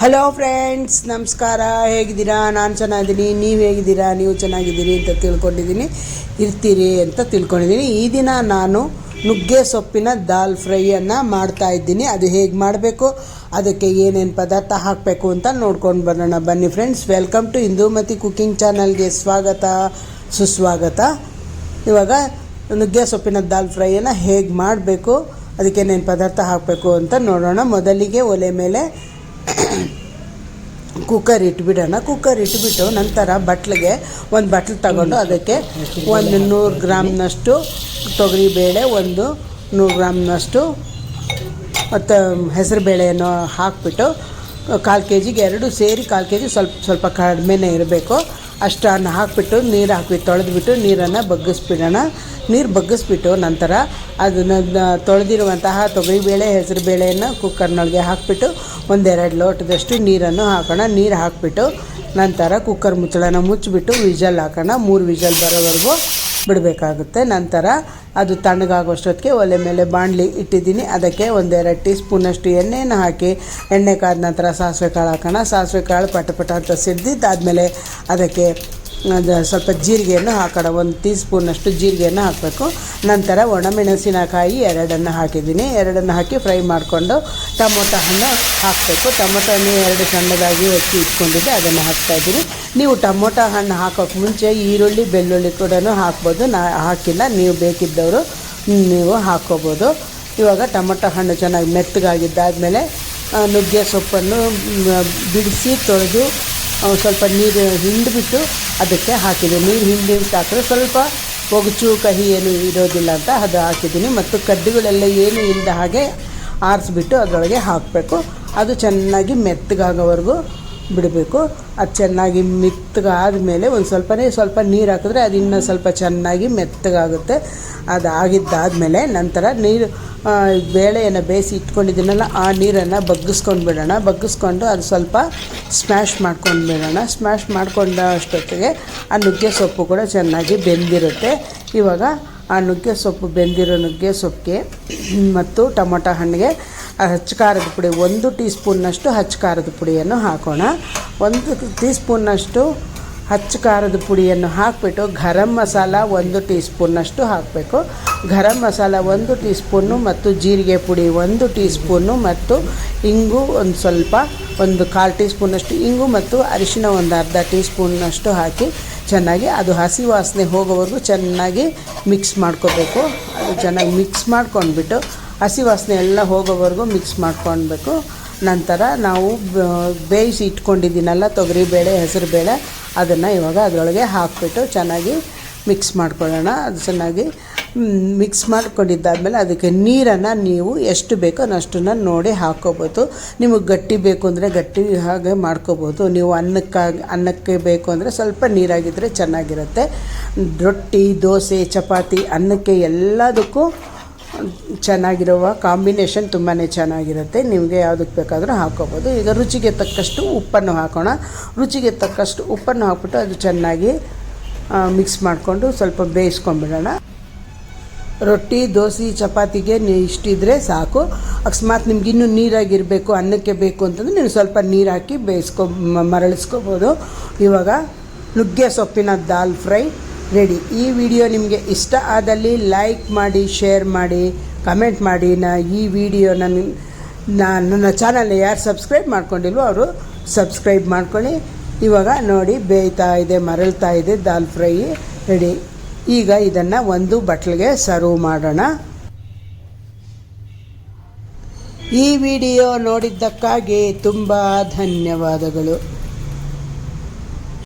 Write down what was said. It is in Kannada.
ಹಲೋ ಫ್ರೆಂಡ್ಸ್ ನಮಸ್ಕಾರ. ಹೇಗಿದ್ದೀರಾ? ನಾನು ಚೆನ್ನಾಗಿದ್ದೀನಿ. ನೀವು ಹೇಗಿದ್ದೀರಾ? ನೀವು ಚೆನ್ನಾಗಿದ್ದೀರಿ ಅಂತ ತಿಳ್ಕೊಂಡಿದ್ದೀನಿ. ಇರ್ತೀರಿ ಅಂತ ತಿಳ್ಕೊಂಡಿದ್ದೀನಿ. ಈ ದಿನ ನಾನು ನುಗ್ಗೆ ಸೊಪ್ಪಿನ ದಾಲ್ ಫ್ರೈಯನ್ನು ಮಾಡ್ತಾ ಇದ್ದೀನಿ. ಅದು ಹೇಗೆ ಮಾಡಬೇಕು? ಅದಕ್ಕೆ ಏನೇನು ಪದಾರ್ಥ ಹಾಕಬೇಕು ಅಂತ ನೋಡ್ಕೊಂಡು ಬರೋಣ. ಬನ್ನಿ friends welcome to Indumati cooking ಚಾನಲ್ಗೆ ಸ್ವಾಗತ, ಸುಸ್ವಾಗತ. ಇವಾಗ ನುಗ್ಗೆ ಸೊಪ್ಪಿನ ದಾಲ್ ಫ್ರೈಯನ್ನು ಹೇಗೆ ಮಾಡಬೇಕು? ಅದಕ್ಕೆ ಏನೇನು ಪದಾರ್ಥ ಹಾಕಬೇಕು ಅಂತ ನೋಡೋಣ. ಮೊದಲಿಗೆ ಒಲೆ ಮೇಲೆ ಕುಕ್ಕರ್ ಇಟ್ಬಿಡೋಣ. ಕುಕ್ಕರ್ ಇಟ್ಬಿಟ್ಟು ನಂತರ ಬಟ್ಲಿಗೆ ಒಂದು ಬಟ್ಲ್ ತಗೊಂಡು ಅದಕ್ಕೆ ಒಂದು ನೂರು ಗ್ರಾಮ್ನಷ್ಟು ತೊಗರಿಬೇಳೆ, ಒಂದು ನೂರು ಗ್ರಾಮ್ನಷ್ಟು ಮತ್ತು ಹೆಸರುಬೇಳೆಯನ್ನು ಹಾಕಿಬಿಟ್ಟು, ಕಾಲು ಕೆ ಜಿಗೆ ಎರಡು ಸೇರಿ ಕಾಲು ಕೆ ಜಿ ಸ್ವಲ್ಪ ಸ್ವಲ್ಪ ಕಡಿಮೆನೇ ಇರಬೇಕು. ಅಷ್ಟನ್ನು ಹಾಕಿಬಿಟ್ಟು ನೀರು ಹಾಕಿ ತೊಳೆದ್ಬಿಟ್ಟು ನೀರನ್ನು ಬಗ್ಗಿಸ್ಬಿಡೋಣ. ನೀರು ಬಗ್ಗಿಸ್ಬಿಟ್ಟು ನಂತರ ಅದನ್ನು ತೊಳೆದಿರುವಂತಹ ತೊಗರಿಬೇಳೆ, ಹೆಸರುಬೇಳೆಯನ್ನು ಕುಕ್ಕರ್ನೊಳಗೆ ಹಾಕಿಬಿಟ್ಟು ಒಂದೆರಡು ಲೋಟದಷ್ಟು ನೀರನ್ನು ಹಾಕೋಣ. ನೀರು ಹಾಕಿಬಿಟ್ಟು ನಂತರ ಕುಕ್ಕರ್ ಮುಚ್ಚಳನ ಮುಚ್ಚಿಬಿಟ್ಟು ವಿಜಲ್ ಹಾಕೋಣ. ಮೂರು ವಿಜಲ್ ಬರೋವರೆಗೂ ಬಿಡಬೇಕಾಗುತ್ತೆ ನಂತರ ಅದು ತಣ್ಣಗಾಗೋಷ್ಟೊತ್ತಿಗೆ ಒಲೆ ಮೇಲೆ ಬಾಣಲಿ ಇಟ್ಟಿದ್ದೀನಿ. ಅದಕ್ಕೆ ಒಂದೆರಡು ಟೀ ಸ್ಪೂನಷ್ಟು ಎಣ್ಣೆಯನ್ನು ಹಾಕಿ, ಎಣ್ಣೆ ಕಾದ ನಂತರ ಸಾಸಿವೆ ಕಾಳು ಹಾಕೋಣ. ಸಾಸಿವೆ ಕಾಳು ಪಟ ಪಟ ಅಂತ ಸಿಡ್ದಿದ್ದಾದಮೇಲೆ ಅದಕ್ಕೆ, ಅದು ಸ್ವಲ್ಪ ಜೀರಿಗೆಯನ್ನು ಹಾಕೋಣ. ಒಂದು ಟೀ ಸ್ಪೂನಷ್ಟು ಜೀರಿಗೆಯನ್ನು ಹಾಕಬೇಕು. ನಂತರ ಒಣಮೆಣಸಿನಕಾಯಿ ಎರಡನ್ನು ಹಾಕಿದ್ದೀನಿ. ಎರಡನ್ನು ಹಾಕಿ ಫ್ರೈ ಮಾಡಿಕೊಂಡು ಟೊಮೊಟೊ ಹಣ್ಣು ಹಾಕಬೇಕು. ಟೊಮೊಟೊ ಹಣ್ಣು ಎರಡು ಸಣ್ಣದಾಗಿ ಹೆಚ್ಚಿ ಇಟ್ಕೊಂಡಿದ್ದೆ, ಅದನ್ನು ಹಾಕ್ತಾಯಿದ್ದೀನಿ ನೀವು ಟೊಮೊಟೊ ಹಣ್ಣು ಹಾಕೋಕ್ಕೆ ಮುಂಚೆ ಈರುಳ್ಳಿ, ಬೆಳ್ಳುಳ್ಳಿ ಕೂಡ ಹಾಕ್ಬೋದು. ನಾ ಹಾಕಿಲ್ಲ. ನೀವು ಬೇಕಿದ್ದವರು ನೀವು ಹಾಕ್ಕೋಬೋದು ಇವಾಗ ಟೊಮೊಟೊ ಹಣ್ಣು ಚೆನ್ನಾಗಿ ಮೆತ್ತಗಾಗಿದ್ದಾದಮೇಲೆ ನುಗ್ಗೆ ಸೊಪ್ಪನ್ನು ಬಿಡಿಸಿ ತೊಳೆದು ಸ್ವಲ್ಪ ನೀರು ಹಿಂಡಿಬಿಟ್ಟು ಅದಕ್ಕೆ ಹಾಕಿದ್ದೀನಿ. ನೀರು ಹಿಂಡಿ ಹಾಕಿದ್ರೆ ಸ್ವಲ್ಪ ಒಗಚು ಕಹಿ ಏನು ಇರೋದಿಲ್ಲ ಅಂತ ಅದು ಹಾಕಿದ್ದೀನಿ. ಮತ್ತು ಕಡ್ಡಿಗಳೆಲ್ಲ ಏನು ಇಲ್ಲದ ಹಾಗೆ ಆರಿಸ್ಬಿಟ್ಟು ಅದರೊಳಗೆ ಹಾಕಬೇಕು. ಅದು ಚೆನ್ನಾಗಿ ಮೆತ್ತಗಾಗೋವರೆಗೂ ಬಿಡಬೇಕು. ಅದು ಚೆನ್ನಾಗಿ ಮೆತ್ತಗಾದ ಮೇಲೆ ಒಂದು ಸ್ವಲ್ಪನೇ ಸ್ವಲ್ಪ ನೀರು ಹಾಕಿದ್ರೆ ಅದು ಇನ್ನೂ ಸ್ವಲ್ಪ ಚೆನ್ನಾಗಿ ಮೆತ್ತಗಾಗುತ್ತೆ. ಅದು ಆಗಿದ್ದಾದಮೇಲೆ ನಂತರ ನೀರು ಬೇಳೆಯನ್ನು ಬೇಯಿಸಿ ಇಟ್ಕೊಂಡಿದ್ದೀನಲ್ಲ, ಆ ನೀರನ್ನು ಬಗ್ಗಿಸ್ಕೊಂಡು ಬಿಡೋಣ. ಬಗ್ಗಿಸ್ಕೊಂಡು ಅದು ಸ್ವಲ್ಪ ಸ್ಮ್ಯಾಶ್ ಮಾಡ್ಕೊಂಡು ಬಿಡೋಣ. ಸ್ಮ್ಯಾಶ್ ಮಾಡ್ಕೊಂಡ ಅಷ್ಟೊತ್ತಿಗೆ ಆ ನುಗ್ಗೆ ಸೊಪ್ಪು ಕೂಡ ಚೆನ್ನಾಗಿ ಬೆಂದಿರುತ್ತೆ. ಇವಾಗ ಆ ನುಗ್ಗೆ ಸೊಪ್ಪು, ಬೆಂದಿರೋ ನುಗ್ಗೆ ಸೊಪ್ಪಿಗೆ ಮತ್ತು ಟೊಮೊಟೊ ಹಣ್ಣಿಗೆ ಹಚ್ಚ ಖಾರದ ಪುಡಿ, ಒಂದು ಟೀ ಸ್ಪೂನ್ನಷ್ಟು ಹಚ್ಚ ಖಾರದ ಪುಡಿಯನ್ನು ಹಾಕೋಣ. ಒಂದು ಟೀ ಸ್ಪೂನ್ನಷ್ಟು ಹಚ್ಚ ಖಾರದ ಪುಡಿಯನ್ನು ಹಾಕಿಬಿಟ್ಟು ಗರಂ ಮಸಾಲ ಒಂದು ಟೀ ಸ್ಪೂನ್ನಷ್ಟು ಹಾಕಬೇಕು. ಗರಂ ಮಸಾಲ ಒಂದು ಟೀ ಸ್ಪೂನು ಮತ್ತು ಜೀರಿಗೆ ಪುಡಿ ಒಂದು ಟೀ ಸ್ಪೂನು ಮತ್ತು ಇಂಗು ಒಂದು ಸ್ವಲ್ಪ ಒಂದು ಕಾಲು ಟೀ ಸ್ಪೂನಷ್ಟು ಇಂಗು ಮತ್ತು ಅರಿಶಿನ ಒಂದು ಅರ್ಧ ಟೀ ಸ್ಪೂನ್ನಷ್ಟು ಹಾಕಿ ಚೆನ್ನಾಗಿ ಅದು ಹಸಿ ವಾಸನೆ ಹೋಗೋವರೆಗೂ ಚೆನ್ನಾಗಿ ಮಿಕ್ಸ್ ಮಾಡ್ಕೋಬೇಕು. ಅದು ಚೆನ್ನಾಗಿ ಮಿಕ್ಸ್ ಮಾಡ್ಕೊಂಡ್ಬಿಟ್ಟು ಹಸಿ ವಾಸನೆ ಎಲ್ಲ ಹೋಗೋವರೆಗೂ ಮಿಕ್ಸ್ ಮಾಡ್ಕೊಳ್ಬೇಕು ನಂತರ ನಾವು ಬೇಯಿಸಿ ಇಟ್ಕೊಂಡಿದ್ದೀನಲ್ಲ ತೊಗರಿಬೇಳೆ ಹೆಸರುಬೇಳೆ ಅದನ್ನು ಇವಾಗ ಅದರೊಳಗೆ ಹಾಕಿಬಿಟ್ಟು ಚೆನ್ನಾಗಿ ಮಿಕ್ಸ್ ಮಾಡ್ಕೊಳ್ಳೋಣ. ಅದು ಚೆನ್ನಾಗಿ ಮಿಕ್ಸ್ ಮಾಡ್ಕೊಂಡಿದ್ದಾದಮೇಲೆ ಅದಕ್ಕೆ ನೀರನ್ನು ನೀವು ಎಷ್ಟು ಬೇಕೋ ಅಷ್ಟನ್ನು ನೋಡಿ ಹಾಕ್ಕೋಬೋದು ನಿಮಗೆ ಗಟ್ಟಿ ಬೇಕು ಅಂದರೆ ಗಟ್ಟಿ ಹಾಗೆ ಮಾಡ್ಕೋಬೋದು. ನೀವು ಅನ್ನಕ್ಕಾಗಿ ಅನ್ನಕ್ಕೆ ಬೇಕು ಅಂದರೆ ಸ್ವಲ್ಪ ನೀರಾಗಿದ್ದರೆ ಚೆನ್ನಾಗಿರುತ್ತೆ. ರೊಟ್ಟಿ, ದೋಸೆ, ಚಪಾತಿ, ಅನ್ನಕ್ಕೆ ಎಲ್ಲದಕ್ಕೂ ಚೆನ್ನಾಗಿರುವ ಕಾಂಬಿನೇಷನ್ ತುಂಬಾ ಚೆನ್ನಾಗಿರುತ್ತೆ. ನಿಮಗೆ ಯಾವುದಕ್ಕೆ ಬೇಕಾದರೂ ಹಾಕ್ಕೋಬೋದು ಈಗ ರುಚಿಗೆ ತಕ್ಕಷ್ಟು ಉಪ್ಪನ್ನು ಹಾಕೋಣ. ರುಚಿಗೆ ತಕ್ಕಷ್ಟು ಉಪ್ಪನ್ನು ಹಾಕ್ಬಿಟ್ಟು ಅದು ಚೆನ್ನಾಗಿ ಮಿಕ್ಸ್ ಮಾಡಿಕೊಂಡು ಸ್ವಲ್ಪ ಬೇಯಿಸ್ಕೊಂಬಿಡೋಣ. ರೊಟ್ಟಿ, ದೋಸೆ, ಚಪಾತಿಗೆ ಇಷ್ಟಿದ್ರೆ ಸಾಕು. ಅಕಸ್ಮಾತ್ ನಿಮ್ಗೆ ಇನ್ನೂ ನೀರಾಗಿರಬೇಕು, ಅನ್ನಕ್ಕೆ ಬೇಕು ಅಂತಂದರೆ ನೀವು ಸ್ವಲ್ಪ ನೀರು ಹಾಕಿ ಬೇಯಿಸ್ಕೊ ಮರಳಿಸ್ಕೋಬೋದು. ಇವಾಗ ನುಗ್ಗೆ ಸೊಪ್ಪಿನ ದಾಲ್ ಫ್ರೈ ರೆಡಿ. ಈ ವಿಡಿಯೋ ನಿಮಗೆ ಇಷ್ಟ ಆದಲ್ಲಿ ಲೈಕ್ ಮಾಡಿ, ಶೇರ್ ಮಾಡಿ, ಕಮೆಂಟ್ ಮಾಡಿ. ನಾ ಈ ವಿಡಿಯೋ ನನ್ನ ನನ್ನ ಚಾನಲ್ನ ಯಾರು ಸಬ್ಸ್ಕ್ರೈಬ್ ಮಾಡ್ಕೊಂಡಿಲ್ವೋ ಅವರು ಸಬ್ಸ್ಕ್ರೈಬ್ ಮಾಡ್ಕೊಳ್ಳಿ. ಇವಾಗ ನೋಡಿ ಬೇಯ್ತಾ ಇದೆ, ಮರಳ್ತಾ ಇದೆ ದಾಲ್ ಫ್ರೈ ರೆಡಿ. ಈಗ ಇದನ್ನು ಒಂದು ಬಟ್ಲಿಗೆ ಸರ್ವ್ ಮಾಡೋಣ. ಈ ವಿಡಿಯೋ ನೋಡಿದ್ದಕ್ಕಾಗಿ ತುಂಬ ಧನ್ಯವಾದಗಳು.